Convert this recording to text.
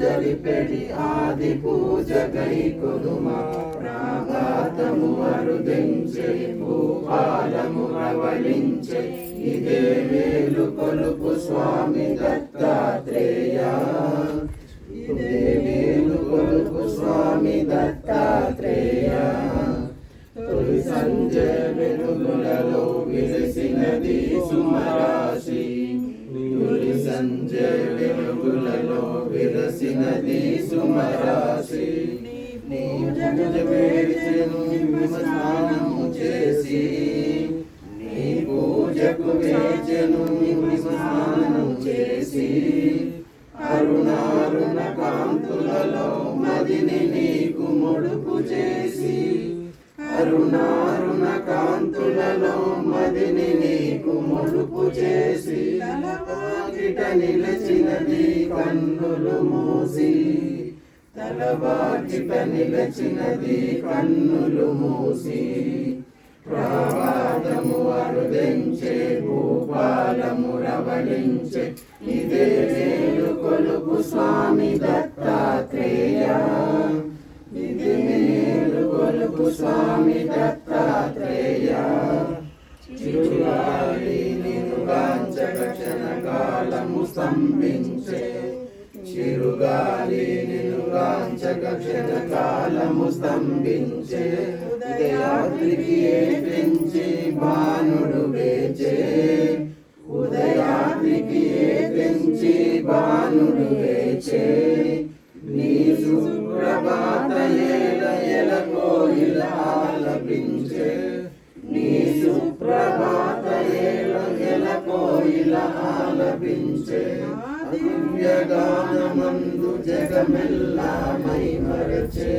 తలిపెడి ఆది పూజ గై కొనుమా ప్రాగాతము అరుదించే భూపాలము ప్రవళించే ఇదే వేలు కొలుపు స్వామి దత్తాత్రేయ. ఇదే వేలు కొలుపు స్వామి దత్తాత్రేయ. తొలి సంజయ వెలుగులలో విరిసినది సుమరాశి. సంజయ వెలుగులలో విరసినది సుమరాశి స్నానము చేసి నీ పూజకు వేచను స్నానము చేసి అరుణారుణ కాంతులలో మదిని నీకు ముడుపు చేసి అరుణారుణ కాంతులలో మదిని నీకు ముడుపు చేసి ఎదుట నిలచినది కన్నులు మూసి తలవాకిట నిలచినది కన్నులు మూసి ప్రవాదము అరుదించే భూపాలము రవళించే ఇదే మేలు కొలుపు స్వామి దత్తాత్రేయ. ఇది మేలు కొలుపు స్వామి దత్త క్షణకాలము స్తంభించే చిరుగాలి నిరుగాంచక క్షణకాలము స్తంభించే ఉదయాద్రికి ఏపించి భానుడు వేచే ఉదయాద్రికి పెంచి భానుడు వేచే నీ సుప్రభాత ఏల ఎల కోయిల ఆలపించే ఆలపించే దివ్యగానమందు జగమెల్లా మై మరచే